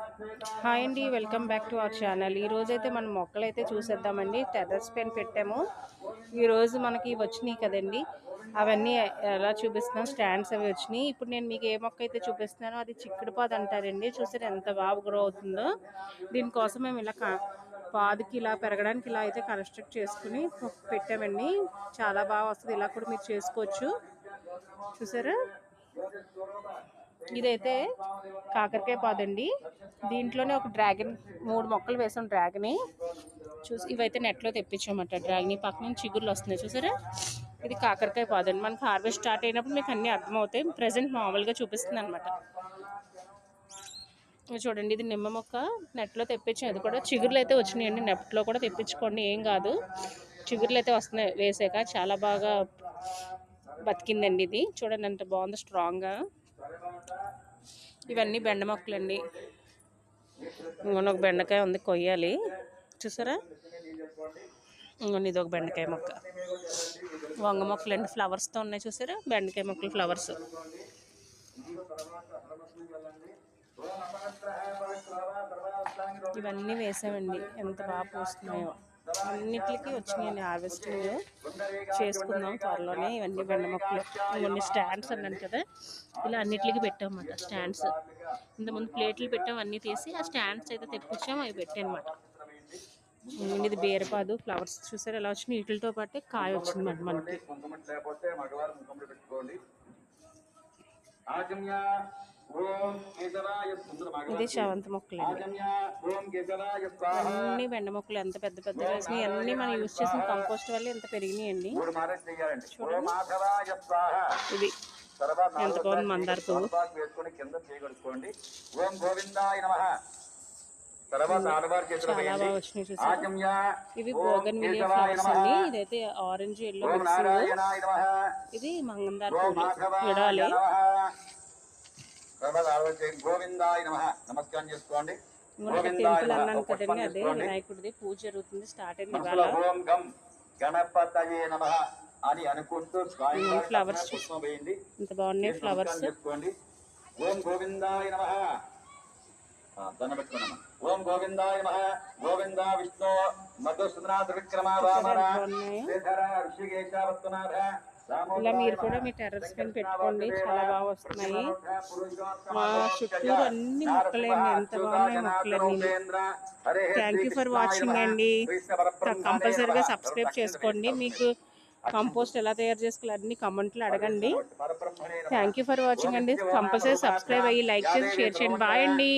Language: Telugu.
హాయ్ అండి welcome back to our channel. ఈ రోజు అయితే మనం మొక్కలు అయితే చూసేద్దామండి. టెర్రస్ పైన పెట్టాము. ఈరోజు మనకి వచ్చినాయి కదండి. అవన్నీ ఎలా చూపిస్తున్నాం? స్టాండ్స్ అవి వచ్చినాయి. ఇప్పుడు నేను మీకు ఏ మొక్క అయితే చూపిస్తున్నానో అది చిక్కుడు పాదు అంటారండి. చూసారు ఎంత బాగా గ్రో అవుతుందో. దీనికోసం మేము ఇలా కా- పాదుకి ఇలా పెరగడానికి ఇలా అయితే కన్స్ట్రక్ట్ చేసుకుని పెట్టామండి. చాలా బాగా వస్తుంది. ఇలా కూడా మీరు చేసుకోవచ్చు. చూసారా? ఇదైతే కాకరకాయ పాదండి. దీంట్లోనే ఒక డ్రాగన్ మూడు మొక్కలు వేసాం డ్రాగని. చూసి ఇవైతే నెట్లో తెప్పించామట డ్రాగన్. పక్కన పక్క నుంచి చిగుర్లు వస్తున్నాయి చూసారా? ఇది కాకరకాయ పాదండి. మనకి హార్వెస్ట్ స్టార్ట్ అయినప్పుడు మీకు అన్నీ అర్థమవుతాయి. ప్రజెంట్ మామూలుగా చూపిస్తుంది అనమాట చూడండి ఇది నిమ్మ మొక్క. నెట్లో తెప్పించాం అది కూడా చిగుర్లు అయితే వచ్చినాయండి. నెట్లో కూడా తెప్పించుకోండి ఏం కాదు. చిగుర్లు అయితే వస్తున్నాయి వేసాక. చాలా బాగా బతికిందండి ఇది. చూడండి ఎంత బాగుంది స్ట్రాంగ్గా ఇవన్నీ బెండ మొక్కలండి. ఇంకొన ఒక బెండకాయ ఉంది కొయ్యాలి. చూసారా? ఇంకొన్ని ఇది ఒక బెండకాయ మొక్క. వంగ మొక్కలు అండి ఫ్లవర్స్తో ఉన్నాయి చూసారా? బెండకాయ మొక్కలు ఫ్లవర్స్ ఇవన్నీ వేసామండి. ఎంత బాగా పూస్తున్నాయో. అన్నిటికీ వచ్చినాయండి హార్వెస్టింగ్ చేసుకుందాం త్వరలోనే ఇవన్నీ బెండ మొక్కలు. ఇవన్నీ స్టాండ్స్ అన్నాను కదా ఇలా అన్నిటికీ పెట్టామన్నమాట స్టాండ్స్. ఇంతకుముందు ప్లేట్లు పెట్టాం అన్నీ తీసి ఆ స్టాండ్స్ అయితే తెప్పించాం అవి పెట్టానమాట. ఇది బీరపాదు ఫ్లవర్స్ చూసారు ఎలా వచ్చినాయి? వీటితో పాటే కాయ వచ్చింది మాట మనకి ఇది కేశరాయ స్వాహ. అన్ని బెండ మొక్కలు ఎంత పెద్ద పెద్ద వేసినాయి అన్ని మనం యూజ్ చేసిన కంపోస్ట్ వల్ల ఎంత పెరిగినాయండి. ఇది ఎంత బాగుంది మందార పువ్వు. ఇవి బోగన్ విలియా కేశవాయ ఫ్లవర్స్ అండి. ఇదైతే ఆరెంజ్ ఎల్లో మిక్సింగ్ ఇది మంగందార మాధవాయ విడాలి. గోవిందాయ నమః. నమస్కారం చేసుకోండి. ఇంకొక టెంపుల్ అన్నాను కదండి అదే వినాయకుడిది పూజ జరుగుతుంది స్టార్ట్ అయింది ఇవాళ. ఓం గం గణపతయే నమః అని అనుకుంటూ ఇంత బాగున్నాయి ఫ్లవర్స్ చేసుకోండి. ఓం గోవిందాయ నమః. ఓం గోవిందాయ నమః. గోవింద విష్ణు. మధుసూదనాథ విక్రమ వామన బాగున్నాయో శ్రీధర ఋషికేశ వత్తునాథ ఇలా మీరు కూడా మీ టెర్రస్ పైన పెట్టుకోండి. చాలా బాగా వస్తున్నాయి. మా చుట్టూరు అన్ని మొక్కలండి. ఎంత బాగున్నాయి మొక్కలన్నీ. థ్యాంక్ యూ ఫర్ వాచింగ్ అండి. కంపల్సరీగా సబ్స్క్రైబ్ చేసుకోండి. మీకు కంపోస్ట్ ఎలా తయారు చేసుకోవాలి అన్ని కమెంట్లు అడగండి. థ్యాంక్ యూ ఫర్ వాచింగ్ అండి. కంపల్సరీ సబ్స్క్రైబ్ అయ్యి లైక్ చేసి షేర్ చేయండి. బాయ్ అండి.